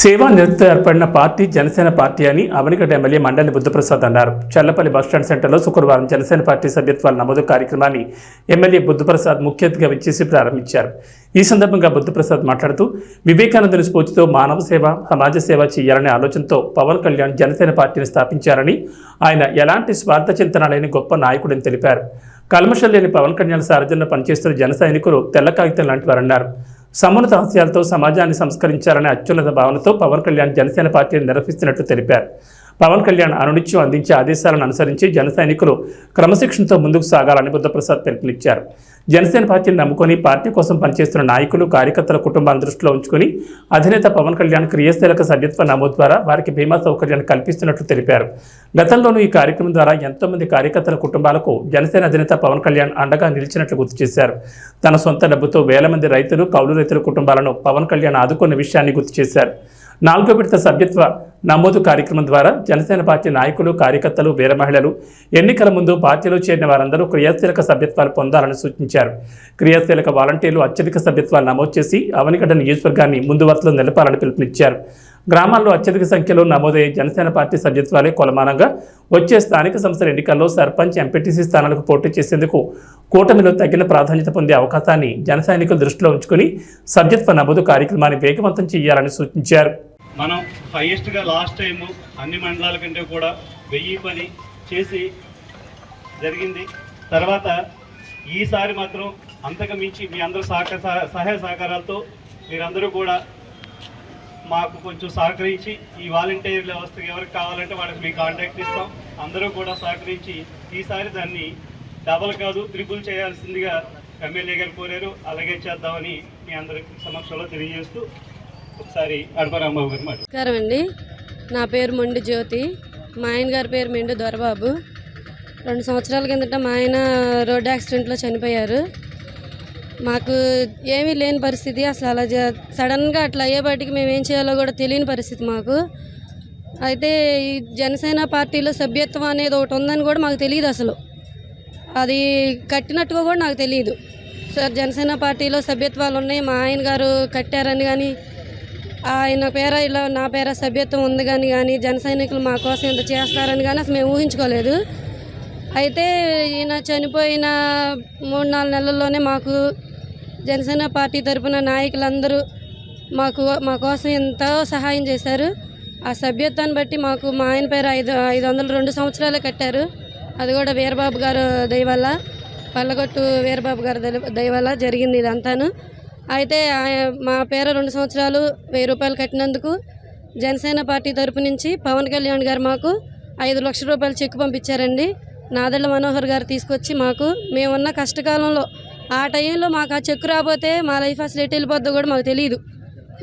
సేవా నిరత ఏర్పడిన party Janasena party అని అవనిగడ్డ ఎమ్మెల్యే మండలి బుద్ధప్రసాద్ అన్నారు. చల్లపల్లి బస్టాండ్ సెంటర్లో శుక్రవారం జనసేన పార్టీ సభ్యత్వాల నమోదు కార్యక్రమాన్ని ఎమ్మెల్యే బుద్ధప్రసాద్ ముఖ్య అతిథిగా విచ్చేసి ప్రారంభించారు. ఈ సందర్భంగా బుద్ధప్రసాద్ మాట్లాడుతూ వివేకానందుని స్ఫూర్తితో మానవ సేవ సమాజ సేవ చేయాలనే ఆలోచనతో పవన్ కళ్యాణ్ జనసేన పార్టీని స్థాపించారని ఆయన ఎలాంటి స్వార్థ చింతన లేని గొప్ప నాయకుడని తెలిపారు. కల్మషం లేని పవన్ కళ్యాణ్ సారథ్యంలో పనిచేస్తున్న జన సైనికులు తెల్ల కాగితం లాంటి వారన్నారు. సమున్నత ఆశయాలతో సమాజాన్ని సంస్కరించాలనే అత్యున్నత భావనతో పవన్ కళ్యాణ్ జనసేన పార్టీని నిర్వహిస్తున్నట్టు తెలిపారు. పవన్ కళ్యాణ్ అనునిత్యం అందించే ఆదేశాలను అనుసరించి జన సైనికులు క్రమశిక్షణతో ముందుకు సాగాలని బుద్ధప్రసాద్ పిలుపునిచ్చారు. జనసేన పార్టీని నమ్ముకొని పార్టీ కోసం పనిచేస్తున్న నాయకులు కార్యకర్తల కుటుంబాన్ని దృష్టిలో ఉంచుకొని అధినేత పవన్ కళ్యాణ్ క్రియాశీలక సభ్యత్వ నమోదు ద్వారా వారికి బీమా సౌకర్యాన్ని కల్పిస్తున్నట్లు తెలిపారు. గతంలోనూ ఈ కార్యక్రమం ద్వారా ఎంతోమంది కార్యకర్తల కుటుంబాలకు జనసేన అధినేత పవన్ కళ్యాణ్ అండగా నిలిచినట్లు గుర్తు చేశారు. తన సొంత డబ్బుతో వేల మంది రైతులు కౌలు రైతుల కుటుంబాలను పవన్ కళ్యాణ్ ఆదుకున్న విషయాన్ని గుర్తు చేశారు. నాలుగో విడత సభ్యత్వ నమోదు కార్యక్రమం ద్వారా జనసేన పార్టీ నాయకులు కార్యకర్తలు వీర మహిళలు ఎన్నికల ముందు పార్టీలో చేరిన వారందరూ క్రియాశీలక సభ్యత్వాలు పొందాలని సూచించారు. క్రియాశీలక వాలంటీర్లు అత్యధిక సభ్యత్వాలు నమోదు చేసి అవనిగడ్డ నియోజకవర్గాన్ని ముందు వరుసలో నిలపాలని పిలుపునిచ్చారు. గ్రామాల్లో అత్యధిక సంఖ్యలో నమోదయ్యే జనసేన పార్టీ సభ్యత్వాలే కొలమానంగా వచ్చే స్థానిక సంస్థల ఎన్నికల్లో సర్పంచ్ ఎంపీటీసీ స్థానాలకు పోటీ చేసేందుకు కూటమిలో తగిన ప్రాధాన్యత పొందే అవకాశాన్ని జనసైనికులు దృష్టిలో ఉంచుకుని సభ్యత్వ నమోదు కార్యక్రమాన్ని వేగవంతం చేయాలని సూచించారు. మనం హైయెస్ట్గా లాస్ట్ టైము అన్ని మండలాల కంటే కూడా వెయ్యి పని చేసి జరిగింది. తర్వాత ఈసారి మాత్రం అంతకు మించి మీ అందరూ సహక సహ- సహాయ సహకారాలతో మీరందరూ కూడా మాకు కొంచెం సహకరించి ఈ వాలంటీర్ వ్యవస్థకి ఎవరికి కావాలంటే వాళ్ళకి మీ కాంటాక్ట్ ఇస్తాం. అందరూ కూడా సహకరించి ఈసారి దాన్ని డబల్ కాదు త్రిపుల్ చేయాల్సిందిగా ఎమ్మెల్యే గారు కోరారు. అలాగే చేద్దామని మీ అందరి సమక్షంలో తెలియజేస్తూ ఒకసారి అడపరాంబాబు గారు నమస్కారం అండి. నా పేరు మొండి జ్యోతి. మా ఆయన గారి పేరు మెండు దొరబాబు. రెండు సంవత్సరాల కిందట మా ఆయన రోడ్డు యాక్సిడెంట్లో చనిపోయారు. మాకు ఏమీ లేని పరిస్థితి. అసలు అలా జ- సడన్గా అట్లా అయ్యేపాటికి మేము ఏం చేయాలో కూడా తెలియని పరిస్థితి మాకు. అయితే ఈ జనసేన పార్టీలో సభ్యత్వం అనేది ఒకటి ఉందని కూడా మాకు తెలియదు అసలు. అది కట్టినట్టుగా కూడా నాకు తెలియదు. సార్ జనసేన పార్టీలో సభ్యత్వాలు ఉన్నాయి. మా ఆయన గారు కట్టారని కానీ ఆయన పేర ఇలా నా పేర సభ్యత్వం ఉంది కానీ కానీ జన సైనికులు మా కోసం ఇంత చేస్తారని కానీ అసలు మేము ఊహించుకోలేదు. అయితే ఈయన చనిపోయిన మూడు నాలుగు నెలల్లోనే మాకు జనసేన పార్టీ తరపున నాయకులందరూ మాకు మా కోసం ఎంతో సహాయం చేశారు. ఆ సభ్యత్వాన్ని బట్టి మాకు మా ఆయన పేరు ఐదు ఐదు వందలు రెండు సంవత్సరాలే కట్టారు. అది కూడా వీరబాబు గారు దయవల్ల పల్లగొట్టు వీరబాబు గారు దయ- దయ జరిగింది ఇదంతాను. అయితే మా పేర రెండు సంవత్సరాలు వెయ్యి రూపాయలు కట్టినందుకు జనసేన పార్టీ తరపు నుంచి పవన్ కళ్యాణ్ గారు మాకు ఐదు లక్షల రూపాయలు చెక్ పంపించారండి. నాదెళ్ళ మనోహర్ గారు తీసుకొచ్చి మాకు మేమున్న కష్టకాలంలో ఆ టైంలో మాకు ఆ చెక్ రాబోతే మా లైఫ్ అసలు ఎటు వెళ్ళిపోద్దో కూడా మాకు తెలియదు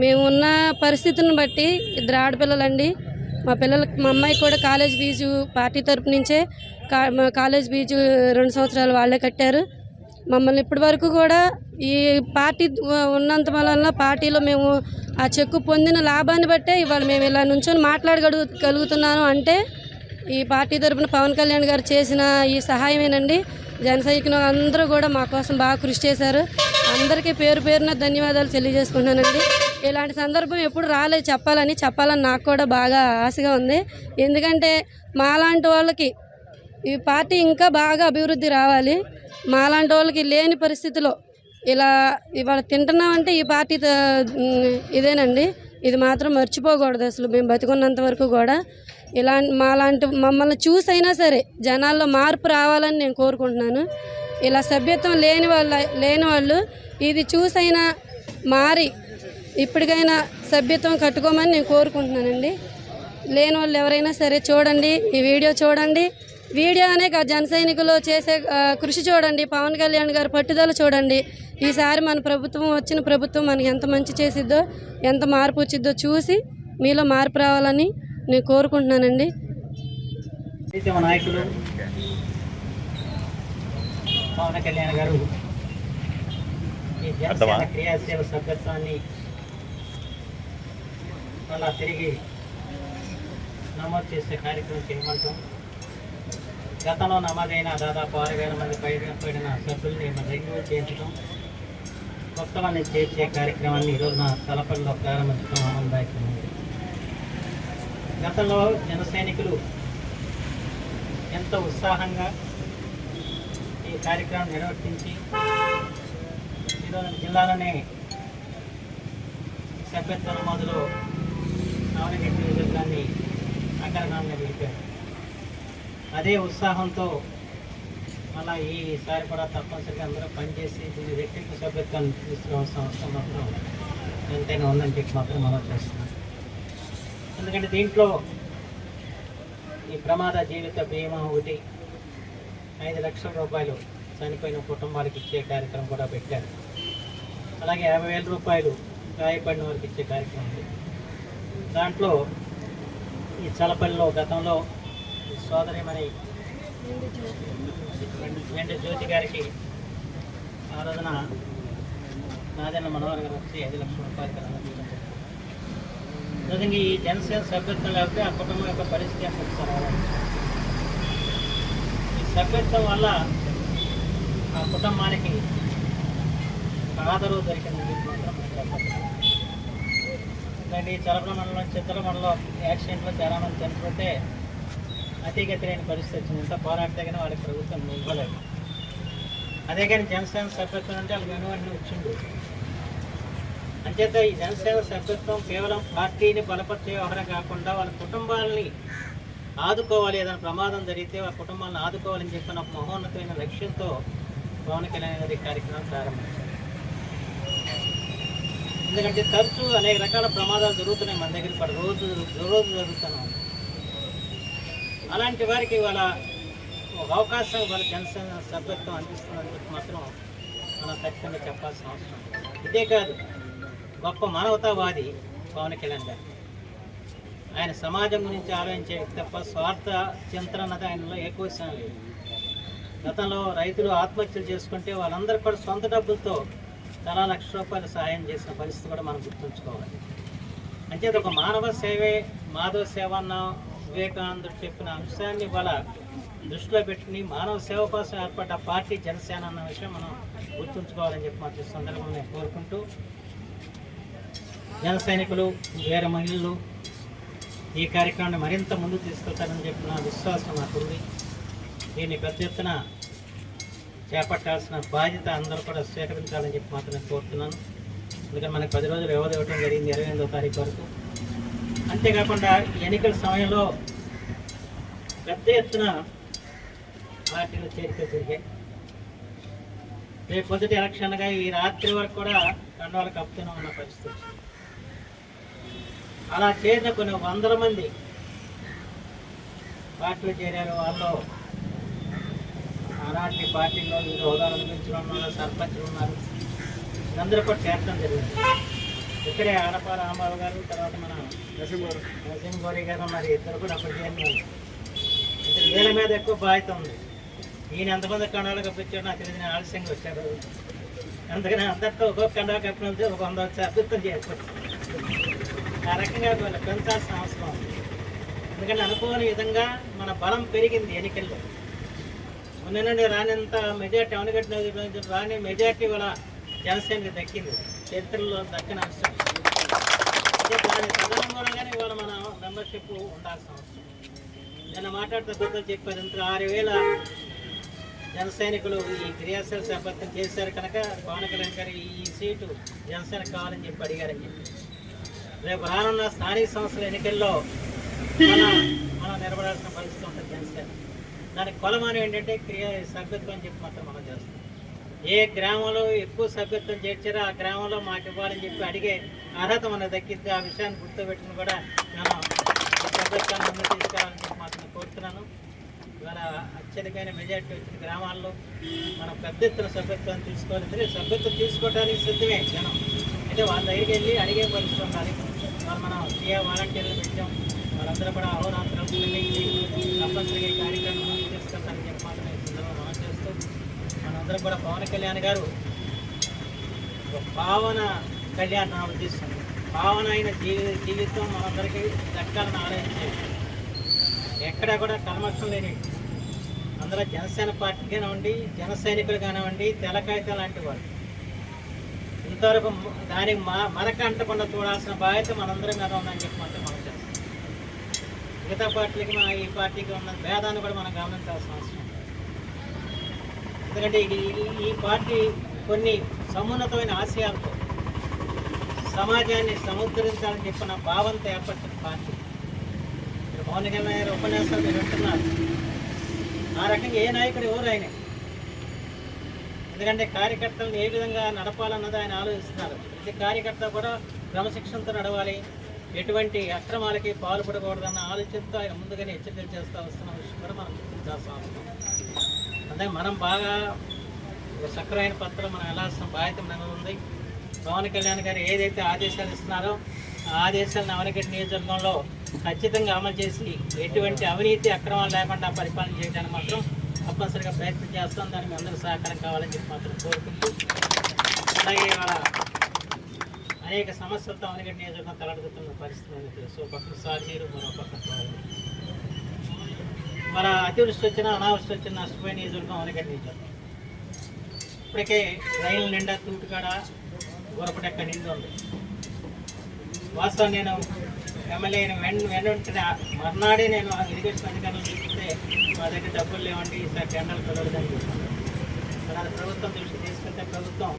మేము ఉన్న పరిస్థితిని బట్టి ఇద్దరు ఆడపిల్లలండి. మా పిల్లలకి మా అమ్మాయికి కూడా కాలేజ్ ఫీజు పార్టీ తరపు నుంచే కా మా కాలేజ్ ఫీజు రెండు సంవత్సరాలు వాళ్ళే కట్టారు. మమ్మల్ని ఇప్పటి వరకు కూడా ఈ పార్టీ ఉన్నంత వలన పార్టీలో మేము ఆ చెక్కు పొందిన లాభాన్ని బట్టే ఇవాళ మేము ఇలా నుంచొని మాట్లాడగలుగు కలుగుతున్నాను అంటే ఈ పార్టీ తరపున పవన్ కళ్యాణ్ గారు చేసిన ఈ సహాయమేనండి. జనసైనికులు అందరూ కూడా మా కోసం బాగా కృషి చేశారు. అందరికీ పేరు పేరున ధన్యవాదాలు తెలియజేసుకుంటున్నానండి. ఇలాంటి సందర్భం ఎప్పుడు రాలేదు చెప్పాలని చెప్పాలని నాకు కూడా బాగా ఆశగా ఉంది. ఎందుకంటే మాలాంటి వాళ్ళకి ఈ పార్టీ ఇంకా బాగా అభివృద్ధి రావాలి. మాలాంటి వాళ్ళకి లేని పరిస్థితిలో ఇలా ఇవాళ తింటున్నామంటే ఈ పార్టీ ఇదేనండి. ఇది మాత్రం మర్చిపోకూడదు అసలు. మేము బతికున్నంత వరకు కూడా ఇలా మాలాంటి మమ్మల్ని చూసైనా సరే జనాల్లో మార్పు రావాలని నేను కోరుకుంటున్నాను. ఇలా సభ్యత్వం లేని వాళ్ళ లేని వాళ్ళు ఇది చూసైనా మారి ఇప్పటికైనా సభ్యత్వం కట్టుకోమని నేను కోరుకుంటున్నానండి. లేని వాళ్ళు ఎవరైనా సరే చూడండి ఈ వీడియో చూడండి. వీడియో అనే కాదు జన సైనికులు చేసే కృషి చూడండి. పవన్ కళ్యాణ్ గారి పట్టుదల చూడండి. ఈసారి మన ప్రభుత్వం వచ్చిన ప్రభుత్వం మనకి ఎంత మంచి చేసిద్దో ఎంత మార్పు వచ్చిద్దో చూసి మీలో మార్పు రావాలని నేను కోరుకుంటున్నానండి. ప్రీతమ నాయకులు పవన్ కళ్యాణ్ గారు ఈ జనసేన క్రియాశీల సభ్యత్వాన్ని మళ్ళా తిరిగి నమోదు చేసే కార్యక్రమం చేయమంటాం గతంలో నమోదైన దాదాపు ఆరు వేల మంది పైన పడిన సభ్యుల్ని మన చేయించడం కొత్త మంది చేర్చే కార్యక్రమాన్ని ఈరోజు నా తలపల్లిలో ప్రారంభించడం ఆనందదాయకం. గతంలో జన సైనికులు ఎంత ఉత్సాహంగా ఈ కార్యక్రమం నిర్వర్తించి ఈరోజు జిల్లాలోనే సభ్యత్వ నమోదులో నవనగట్టి నియోజకవర్గాన్ని అగ్రగామిగా నిలిపారు. అదే ఉత్సాహంతో మళ్ళా ఈసారి కూడా తప్పనిసరిగా అందరూ పనిచేసి దీన్ని రెట్టింపు సభ్యత్వాన్ని తీసుకురావాల్సిన అవసరం మాత్రం ఎంతైనా ఉందని చెప్పి మాత్రం మనం చేస్తున్నాం. ఎందుకంటే దీంట్లో ఈ ప్రమాద జీవిత బీమా ఒకటి ఐదు లక్షల రూపాయలు చనిపోయిన కుటుంబాలకు ఇచ్చే కార్యక్రమం కూడా పెట్టారు. అలాగే యాభై వేల రూపాయలు గాయపడిన వారికి ఇచ్చే కార్యక్రమం ఉంది. దాంట్లో ఈ చలపల్లిలో గతంలో సోదరి మరి వెండి జ్యోతి గారికి ఆ రోజున నాదన్న మనోహర్ గారు వచ్చి ఐదు లక్షల రూపాయలు కదా అందించడం నిజంగా ఈ జనసేన సభ్యత్వం లేకపోతే ఆ కుటుంబం యొక్క పరిస్థితి ఎంత ఒకసారి ఈ సభ్యత్వం వల్ల ఆ కుటుంబానికి ఆదరవు దొరికిందని చెప్పి మాత్రం ఎందుకంటే ఈ చలపల మండలం చిత్తల మండలం యాక్సిడెంట్లో చాలామంది చనిపోతే అతిగతి పరిస్థితి వచ్చింది. ఇంత పోరాటగిన వాళ్ళకి ప్రభుత్వం ఇవ్వలేదు. అదే కానీ జనసేన సభ్యత్వం అంటే వాళ్ళకి వెనువన్నీ వచ్చిండు అంచేత ఈ జనసేన సభ్యత్వం కేవలం పార్టీని బలపరిచే వ్యవహారం కాకుండా వాళ్ళ కుటుంబాలని ఆదుకోవాలి ఏదైనా ప్రమాదం జరిగితే వాళ్ళ కుటుంబాలను ఆదుకోవాలని చెప్పిన ఒక మహోన్నతమైన లక్ష్యంతో పవన్ కళ్యాణ్ గారి కార్యక్రమం ప్రారంభించారు. ఎందుకంటే తరచూ అనేక రకాల ప్రమాదాలు జరుగుతున్నాయి మన దగ్గర. రోజు రోజు జరుగుతున్నాం అలాంటి వారికి వాళ్ళ ఒక అవకాశం వాళ్ళ జనసేన సభ్యత్వం అందిస్తుందని చెప్పి మాత్రం మనం ఖచ్చితంగా చెప్పాల్సిన అవసరం ఇదే కాదు గొప్ప మానవతావాది పవన్ కళ్యాణ్ గారు. ఆయన సమాజం గురించి ఆలోచించే తప్ప స్వార్థ చింతన అన్నది ఆయనలో ఎక్కువ విషయం లేదు. గతంలో రైతులు ఆత్మహత్యలు చేసుకుంటే వాళ్ళందరూ కూడా సొంత డబ్బులతో చాలా లక్ష రూపాయలు సహాయం చేసిన పరిస్థితి కూడా మనం గుర్తుంచుకోవాలి. అంటే ఒక మానవ సేవే మాధవ సేవ అన్న వివేకానందుడు చెప్పిన అంశాన్ని వాళ్ళ దృష్టిలో పెట్టుకుని మానవ సేవ కోసం ఏర్పడ్డ పార్టీ జనసేన అన్న విషయం మనం గుర్తుంచుకోవాలని చెప్పి మాత్రం సందర్భంగా నేను కోరుకుంటూ జన సైనికులు వీర మహిళలు ఈ కార్యక్రమాన్ని మరింత ముందుకు తీసుకెళ్తారని చెప్పిన విశ్వాసం నాకుంది దీన్ని పెద్ద ఎత్తున చేపట్టాల్సిన బాధ్యత అందరూ కూడా స్వీకరించాలని చెప్పి మాత్రం కోరుతున్నాను. ఎందుకంటే మనకి పది రోజులు వ్యవధి ఇవ్వడం జరిగింది ఇరవై ఎనిమిదో తారీఖు వరకు. అంతేకాకుండా ఎన్నికల సమయంలో పెద్ద ఎత్తున పార్టీలు చేరిక జరిగాయి. రేపు పొద్దుటి ఎలక్షన్గా ఈ రాత్రి వరకు కూడా కండవాలు కప్పుతూనే ఉన్న పరిస్థితి. అలా చేరిన కొన్ని వందల మంది పార్టీలు చేరారు. వాళ్ళు అలాంటి పార్టీలో వివిధ హోదాలు అందించిన ఉన్నారు సర్పంచులు ఉన్నారు. అందరూ కూడా చేరడం జరిగింది. ఇక్కడే ఆడప రామారావు గారు తర్వాత మన నరసింహ గౌరీ గారు మరి ఇద్దరు కూడా అప్పుడు చేరిన ఇద్దరు వీళ్ళ మీద ఎక్కువ బాధ్యత ఉంది. ఈయన ఎంతమంది కండాలు కప్పించాడు నాకు తెలియదు నేను ఆలస్యంగా వచ్చాడు అందుకని అందరితో ఒక్కొక్క కండా కప్పినంతే ఒక వంద వచ్చి అద్భుతం చేయకపోతే ఆ రకంగా వాళ్ళు పెంచాల్సిన అవసరం ఉంది ఎందుకంటే అనుకోని విధంగా మన బలం పెరిగింది ఎన్నికల్లో. మొన్న నుండి రానంత మెజార్టీ అవనగట్టిన రాని మెజార్టీ వాళ్ళ జనసేనకి దక్కింది. చరిత్రలో దక్కిన అంశం దాని తదనుగుణంగానే ఇవాళ మన మెంబర్షిప్ ఉండాల్సిన అవసరం. నిన్న మాట్లాడుతూ పెద్దలు చెప్పారు ఇంత ఆరు వేల జన సైనికులు ఈ క్రియాశీల సభ్యత్వం చేశారు కనుక పవన్ గారు ఈ సీటు జనసేన కావాలని చెప్పి అడిగారని చెప్పి. రేపు రానున్న స్థానిక సంస్థల ఎన్నికల్లో మన మనం నిలబడాల్సిన పరిస్థితి ఉంటుంది జనసేన దానికి కొలమానం ఏంటంటే క్రియా సభ్యత్వం అని చెప్పి మాత్రం మనం చేస్తాం ఏ గ్రామంలో ఎక్కువ సభ్యత్వం చేర్చారో ఆ గ్రామంలో మాకు ఇవ్వాలని చెప్పి అడిగే అర్హత మనకు దక్కింది ఆ విషయాన్ని గుర్తుపెట్టుకుని కూడా నేను సభ్యత్వాన్ని ముందు తీసుకోవాలని చెప్పి మాత్రం కోరుతున్నాను. ఇవాళ అత్యధికమైన మెజార్టీ వచ్చిన గ్రామాల్లో మనం పెద్ద ఎత్తున సభ్యత్వాన్ని తీసుకోవాలి. అంటే సభ్యత్వం తీసుకోవడానికి సిద్ధమే జనం. అయితే వాళ్ళ దగ్గరికి వెళ్ళి అడిగే పరిస్థితి ఉండాలి. వాళ్ళు మనం సీఏ వాలంటీర్లు పెట్టాం. వాళ్ళందరూ కూడా అహోరాత్రం తప్పనిసరిగా కార్యక్రమం ముందుకు తీసుకెళ్తారని చెప్పి మాత్రం ఈ సందర్భంగా మనం చేస్తూ అందరూ కూడా పవన్ కళ్యాణ్ గారు ఒక కళ్యాణ్ నా ఉద్దేశం భావన అయిన జీవి జీవితం మనందరికీ దక్కాలని ఆలోచించేది ఎక్కడా కూడా కల్మషం లేని అందులో జనసేన పార్టీ కానివ్వండి జన సైనికులు కానివ్వండి తెలకాయిత లాంటి వాళ్ళు. ఇంతవరకు దానికి మా మనకు అంటకుండా చూడాల్సిన బాధ్యత మనందరి మీద ఉందని చెప్పమంటే మనం చేస్తాం మిగతా పార్టీలకి మన ఈ పార్టీకి ఉన్న భేదాన్ని కూడా మనం గమనించాల్సిన అవసరం ఉంది. ఎందుకంటే ఈ- ఈ పార్టీ కొన్ని సమున్నతమైన ఆశయాలతో సమాజాన్ని సముద్ధరించాలని చెప్పిన భావంతో ఏర్పడిన పార్టీ. ఇప్పుడు పవన్ కళ్యాణ్ గారి ఉపన్యాసాలు మీరు వింటున్నారు. ఆ రకంగా ఏ నాయకుడు ఎవరు ఆయన? ఎందుకంటే కార్యకర్తలను ఏ విధంగా నడపాలన్నది ఆయన ఆలోచిస్తున్నారు. ప్రతి కార్యకర్త కూడా క్రమశిక్షణతో నడవాలి. ఎటువంటి అక్రమాలకి పాల్పడకూడదన్న ఆలోచనతో ఆయన ముందుగానే హెచ్చరికలు చేస్తూ వస్తున్న విషయం కూడా మనం గుర్తించాల్సిన అవసరం. ఉంది. అందుకే మనం బాగా సక్రమైన పత్రం మనం వెళ్ళాల్సిన బాధ్యత మన ఉంది. పవన్ కళ్యాణ్ గారు ఏదైతే ఆదేశాలు ఇస్తున్నారో ఆ ఆదేశాలను అవనగడ్డ నియోజకవర్గంలో ఖచ్చితంగా అమలు చేసి ఎటువంటి అవినీతి అక్రమాలు లేకుండా పరిపాలన చేయడానికి మాత్రం తప్పనిసరిగా ప్రయత్నం చేస్తాం. దానికి అందరూ సహకారం కావాలని చెప్పి మాత్రం కోరుకుంటూ అలాగే ఇవాళ అనేక సమస్యలతో అవనగడ్డ నియోజకవర్గం తలడుగుతున్న పరిస్థితి మనకు తెలుసు ఒక పక్కన మరో పక్కన మన అతివృష్టి వచ్చినా అనావృష్టి వచ్చిన నష్టపోయిన నియోజకవర్గం అవనగడ్డ నియోజకవర్గం ఇప్పటికే రైలు నిండా తూటుకాడ గురపటెక్క నిండు ఉంది. వాస్తవం నేను ఎమ్మెల్యే వెన్ వెంటనే మర్నాడే నేను ఇరిగేషన్ అధికారులు చూపిస్తే మా దగ్గర డబ్బులు లేవండి ఈసారి టెండర్లు పిలవలేదని చెప్పాను మరి అది ప్రభుత్వం దృష్టి తీసుకెళ్తే ప్రభుత్వం